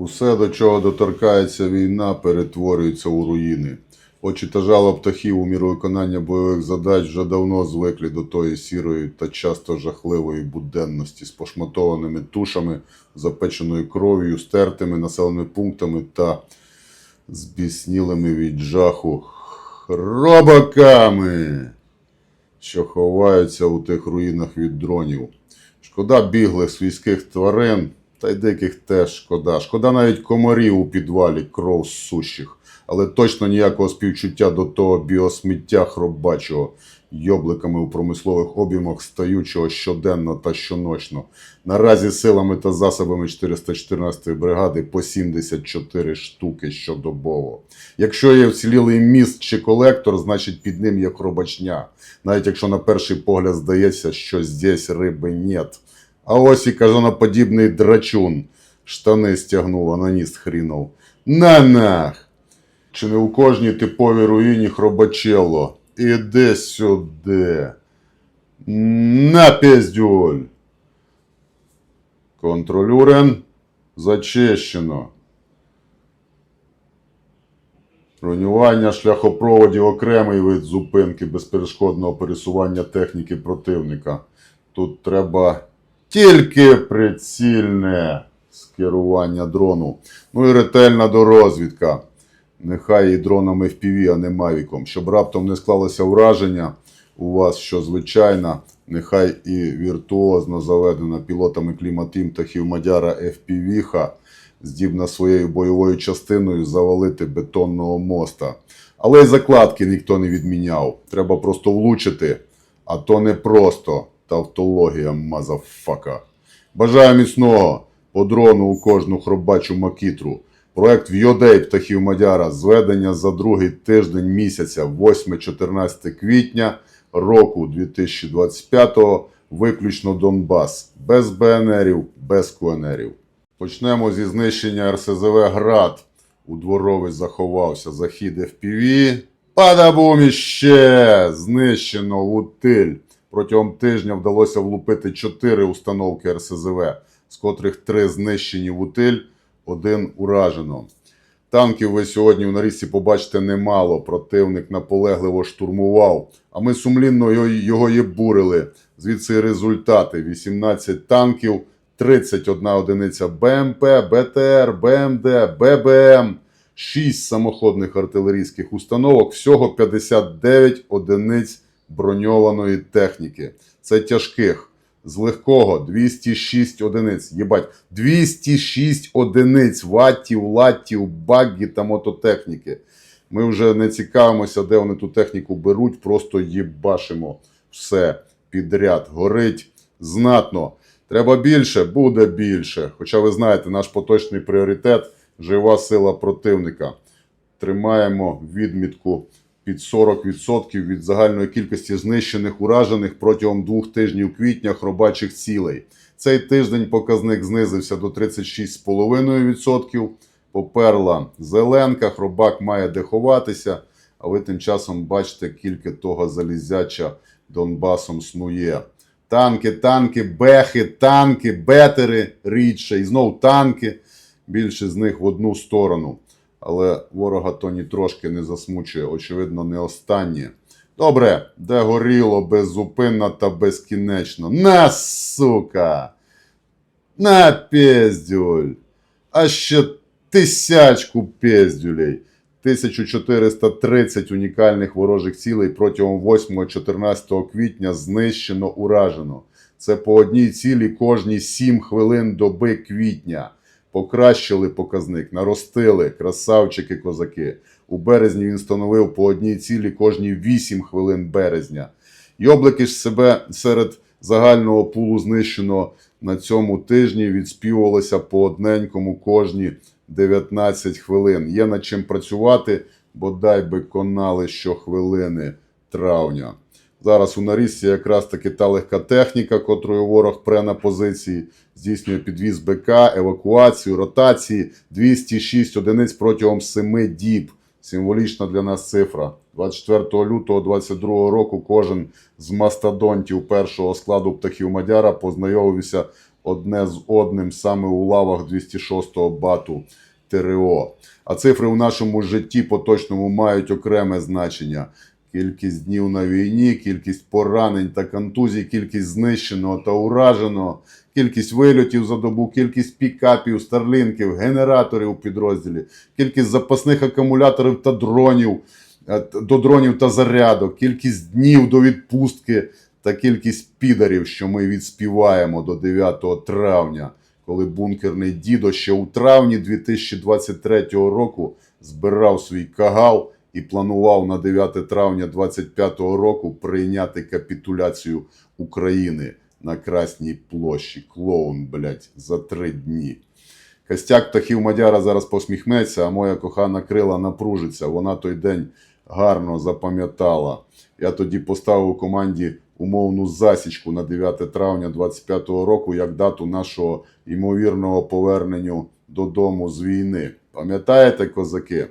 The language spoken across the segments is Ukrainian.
Усе, до чого доторкається війна, перетворюється у руїни. Очі та жало птахів у міру виконання бойових задач вже давно звикли до тої сірої та часто жахливої буденності з пошматованими тушами, запеченою кров'ю, стертими населеними пунктами та збіснілими від жаху хробаками, що ховаються у тих руїнах від дронів. Шкода біглих свійських тварин, та й диких теж шкода. Шкода навіть комарів у підвалі кров сущих. Але точно ніякого співчуття до того біосміття хробачого, йобликами у промислових обіймах стаючого щоденно та щоночно. Наразі силами та засобами 414-ї бригади по 74 штуки щодобово. Якщо є вцілілий міст чи колектор, значить під ним є хробачня. Навіть якщо на перший погляд здається, що здесь риби нет. А ось і кажаноподібний драчун. Штани стягнув, ананіст хрінув. На нах! Чи не у кожній типовій руїні хробачело? Іди сюди. На піздюль. Контролюрен. Зачищено. Бронювання шляхопроводів окремий вид зупинки безперешкодного пересування техніки противника. Тут треба тільки прицільне скерування дрону. Ну і ретельна дорозвідка. Нехай і дронами FPV, а не мавіком. Щоб раптом не склалося враження у вас, що звичайна, нехай і віртуозно заведена пілотами кліматим та Хівмадяра FPV-ха здібна своєю бойовою частиною завалити бетонного моста. Але й закладки ніхто не відміняв. Треба просто влучити, а то не просто тавтологія мазафака. Бажаю міцного по дрону у кожну хробачу макітру. Проект Вйодей птахів Мадяра. Зведення за другий тиждень місяця 8-14 квітня року 2025 виключно Донбас. Без БНРів, без КУНРів. Почнемо зі знищення РСЗВ Град. У дворовий заховався захід FPV. Падабум іще! Знищено утиль. Протягом тижня вдалося влупити 4 установки РСЗВ, з котрих 3 знищені в утиль, один уражено. Танків ви сьогодні в нарізці побачите немало. Противник наполегливо штурмував, а ми сумлінно його, його єбурили. Звідси результати: 18 танків, 31 одиниця БМП, БТР, БМД, ББМ, 6 самоходних артилерійських установок, всього 59 одиниць броньованої техніки. Це тяжких. З легкого 206 одиниць. Єбать, 206 одиниць ваттів, латтів, баггі та мототехніки. Ми вже не цікавимося, де вони ту техніку беруть, просто їбашимо все підряд. Горить знатно. Треба більше, буде більше. Хоча ви знаєте, наш поточний пріоритет жива сила противника. Тримаємо відмітку під 40% від загальної кількості знищених уражених протягом двох тижнів квітня хробачих цілей. Цей тиждень показник знизився до 36,5%. Поперла зеленка, хробак має де ховатися, а ви тим часом бачите, кілька того залізяча Донбасом снує. Танки, танки, бехи, танки, бетери рідше, і знов танки. Більше з них в одну сторону. Але ворога то ні трошки не засмучує, очевидно, не останнє. Добре, де горіло беззупинно та безкінечно. На, сука! На піздюль! А ще тисячку піздюлей. 1430 унікальних ворожих цілей протягом 8-14 квітня знищено уражено. Це по одній цілі кожні 7 хвилин доби квітня. Покращили показник, наростили, красавчики козаки. У березні він становив по одній цілі кожні 8 хвилин березня. Йоблики ж себе серед загального пулу знищеного на цьому тижні відспівувалося по одненькому кожні 19 хвилин. Є над чим працювати, бодай би конали щохвилини травня. Зараз у нарізці якраз таки та легка техніка, котрою ворог пре на позиції, здійснює підвіз БК, евакуацію, ротації 206 одиниць протягом 7 діб. Символічна для нас цифра. 24 лютого 2022 року кожен з мастодонтів першого складу птахів Мадяра познайомився одне з одним саме у лавах 206-го бату ТРО. А цифри у нашому житті поточному мають окреме значення. Кількість днів на війні, кількість поранень та контузій, кількість знищеного та ураженого, кількість вильотів за добу, кількість пікапів, старлінків, генераторів у підрозділі, кількість запасних акумуляторів та дронів, е, до дронів та зарядок, кількість днів до відпустки та кількість підарів, що ми відспіваємо до 9 травня, коли бункерний дідо ще у травні 2023 року збирав свій кагал і планував на 9 травня 2025 року прийняти капітуляцію України на Красній площі. Клоун, блядь, за три дні. Костяк птахів Мадяра зараз посміхнеться, а моя кохана крила напружиться. Вона той день гарно запам'ятала. Я тоді поставив команді умовну засічку на 9 травня 25-го року як дату нашого ймовірного повернення додому з війни. Пам'ятаєте, козаки?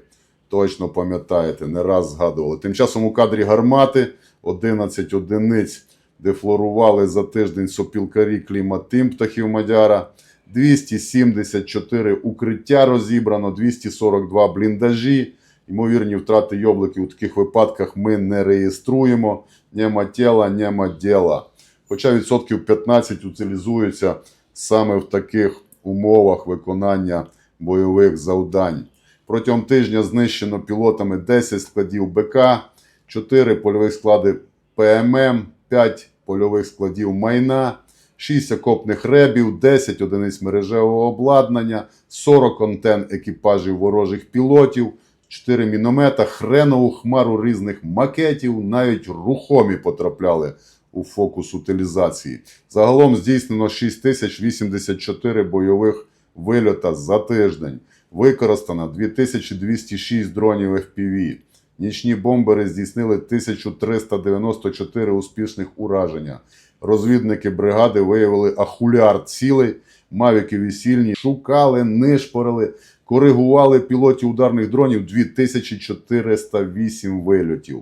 Точно пам'ятаєте, не раз згадували. Тим часом у кадрі гармати 11 одиниць дефлорували за тиждень сопілкарі кліматим птахів Мадяра. 274 укриття розібрано, 242 бліндажі. Ймовірні втрати йобликів у таких випадках ми не реєструємо. Нема тіла, нема діла. Хоча відсотків 15 утилізуються саме в таких умовах виконання бойових завдань. Протягом тижня знищено пілотами 10 складів БК, 4 польових склади ПММ, 5 польових складів майна, 6 окопних ребів, 10 одиниць мережевого обладнання, 40 антен екіпажів ворожих пілотів, 4 міномета, хренову хмару різних макетів, навіть рухомі потрапляли у фокус утилізації. Загалом здійснено 6084 бойових вильота за тиждень. Використано 2206 дронів FPV. Нічні бомбери здійснили 1394 успішних ураження. Розвідники бригади виявили ахуляр цілей, мавіки весільні, шукали, нишпорили, коригували пілотів ударних дронів 2408 вильотів.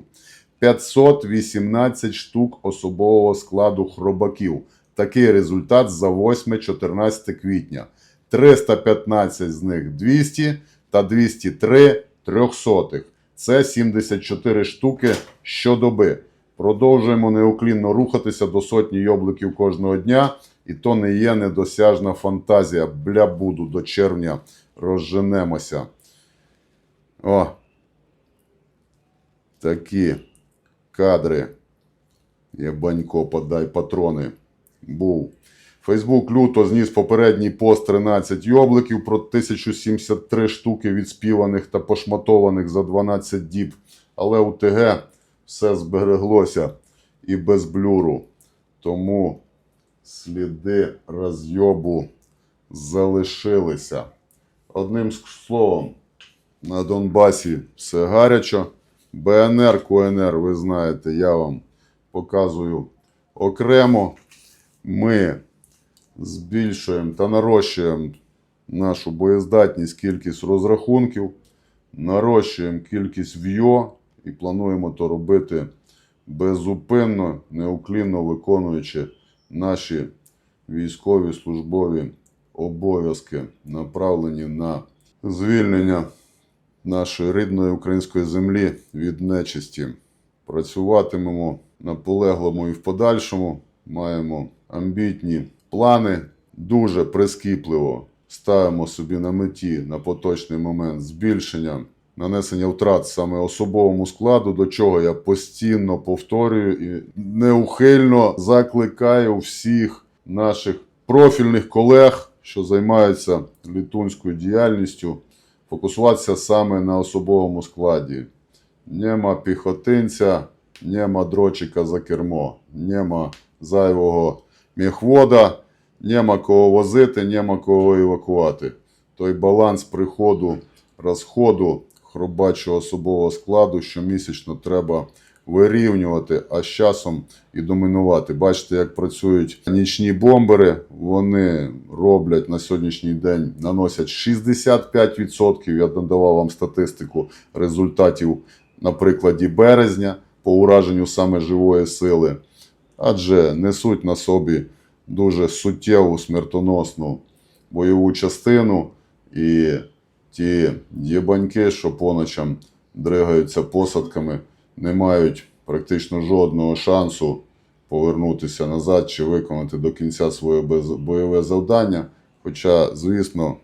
518 штук особового складу хробаків. Такий результат за 8-14 квітня. 315 з них 200 та 203 трьохсотих. Це 74 штуки щодоби. Продовжуємо неуклінно рухатися до сотні йобликів кожного дня, і то не є недосяжна фантазія. Бля буду до червня розженемося. О. Такі кадри. Єбанько, подай патрони. Був. Фейсбук люто зніс попередній пост 13 йобликів про 1073 штуки відспіваних та пошматованих за 12 діб. Але у ТГ все збереглося і без блюру. Тому сліди розйобу залишилися. Одним словом, на Донбасі все гарячо. БНР, КНР, ви знаєте, я вам показую окремо. Ми збільшуємо та нарощуємо нашу боєздатність, кількість розрахунків, нарощуємо кількість ВЙО і плануємо то робити безупинно, неуклінно виконуючи наші військові службові обов'язки, направлені на звільнення нашої рідної української землі від нечисті. Працюватимемо наполеглому і в подальшому. Маємо амбітні плани. Дуже прискіпливо ставимо собі на меті на поточний момент збільшення нанесення втрат саме особовому складу, до чого я постійно повторюю і неухильно закликаю всіх наших профільних колег, що займаються літунською діяльністю, фокусуватися саме на особовому складі. Нема піхотинця, нема дрочика за кермо, нема зайвого міхвода, нема кого возити, нема кого евакувати. Той баланс приходу, розходу хробачого особового складу щомісячно треба вирівнювати, а з часом і домінувати. Бачите, як працюють нічні бомбери. Вони роблять на сьогоднішній день, наносять 65%. Я надавав вам статистику результатів на прикладі березня по ураженню саме живої сили. Адже несуть на собі дуже суттєву смертоносну бойову частину. І ті єбаньки, що по ночам дригаються посадками, не мають практично жодного шансу повернутися назад чи виконати до кінця своє бойове завдання. Хоча, звісно,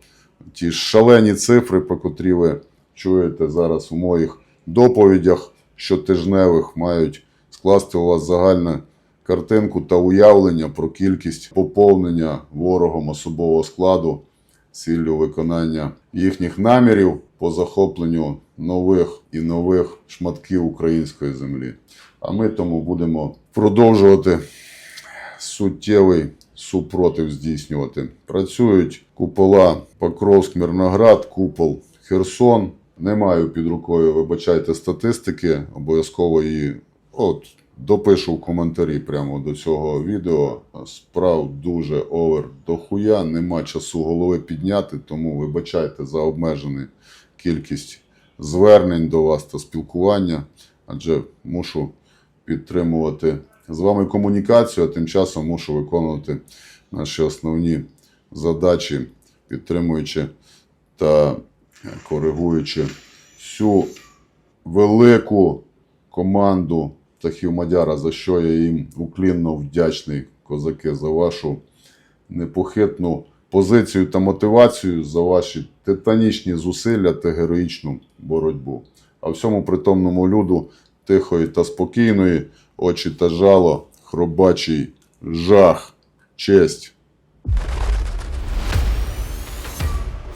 ті шалені цифри, про котрі ви чуєте зараз у моїх доповідях щотижневих, мають скласти у вас загальну картинку та уявлення про кількість поповнення ворогом особового складу ціллю виконання їхніх намірів по захопленню нових і нових шматків української землі. А ми тому будемо продовжувати суттєвий супротив здійснювати. Працюють купола Покровськ, Мирноград, купол Херсон. Не маю під рукою, вибачайте, статистики, обов'язково її от, допишу в коментарі прямо до цього відео. Справ дуже овер до хуя, нема часу голови підняти, тому вибачайте за обмежену кількість звернень до вас та спілкування, адже мушу підтримувати з вами комунікацію, а тим часом мушу виконувати наші основні задачі, підтримуючи та коригуючи всю велику команду птахів Мадяра, за що я їм уклінно вдячний, козаки, за вашу непохитну позицію та мотивацію, за ваші титанічні зусилля та героїчну боротьбу. А всьому притомному люду тихої та спокійної, очі та жало, хробачий жах, честь.